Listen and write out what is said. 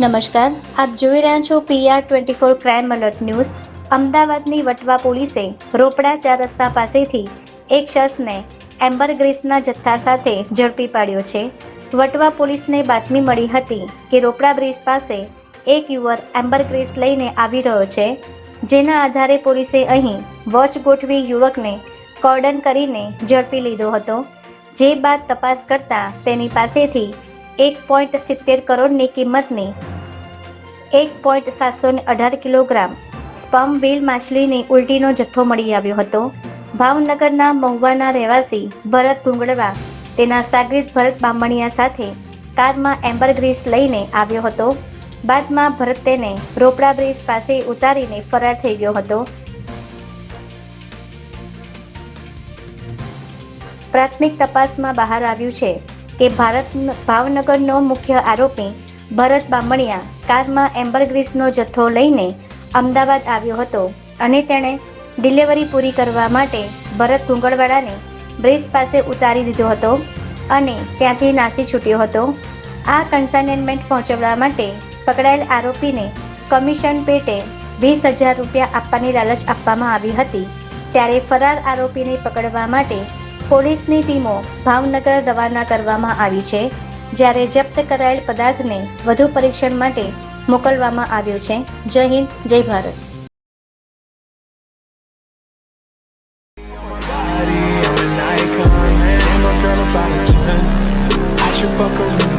નમસ્કાર, આપ જોઈ રહ્યા છો PR twenty four crime alert news અમદાવાદની વટવા પોલીસે રોપડા ચાર રસ્તા પાસેથી એક શખ્સને એમ્બર ગ્રીસના જથ્થા સાથે ઝડપી પાડ્યો છે. વટવા પોલીસને બાતમી મળી હતી કે રોપડા બ્રિજ પાસે એક યુવક એમ્બર ગ્રીસ લઈને આવી રહ્યો છે. જેના આધારે પોલીસે અહીં વોચ ગોઠવી યુવકને કોર્ડન કરીને ઝડપી લીધો હતો. જે બાદ તપાસ કરતા તેની પાસેથી એક પોઈન્ટ સિત્તેર કરોડની કિંમતની એક પોઈન્ટ સાતસો ને અઢાર કિલોગ્રામ સ્પમ વ્હીલ માછલીની ઉલટીનો જથ્થો મળી આવ્યો હતો. ભાવનગરના મહુવાના રહેવાસી ભરત ગુંગળવા તેના સાગરીત ભરત બામણિયા સાથે કારમાં એમ્બર ગ્રીસ લઈને આવ્યો હતો. બાદમાં ભરત તેને રોપડા બ્રિજ પાસે ઉતારીને ફરાર થઈ ગયો હતો. પ્રાથમિક તપાસમાં બહાર આવ્યું છે કે ભારત ભાવનગરનો મુખ્ય આરોપી ભરત બામણિયા કારમાં એમ્બર ગ્રીસનો જથ્થો લઈને અમદાવાદ આવ્યો હતો અને તેણે ડિલિવરી પૂરી કરવા માટે ભરત ગુંગળવાડાને બ્રિજ પાસે ઉતારી દીધો હતો અને ત્યાંથી નાસી છૂટ્યો હતો. આ કન્સાઇનમેન્ટ પહોંચાડવા માટે પકડાયેલ આરોપીને કમિશન પેટે વીસ હજાર રૂપિયા આપવાની લાલચ આપવામાં આવી હતી. ત્યારે ફરાર આરોપીને પકડવા માટે પોલીસની ટીમો ભાવનગર રવાના કરવામાં આવી છે, જ્યારે જપ્ત કરાયેલ પદાર્થને વધુ પરીક્ષણ માટે મોકલવામાં આવ્યો છે. જય હિન્દ, જય ભારત. Fuck around.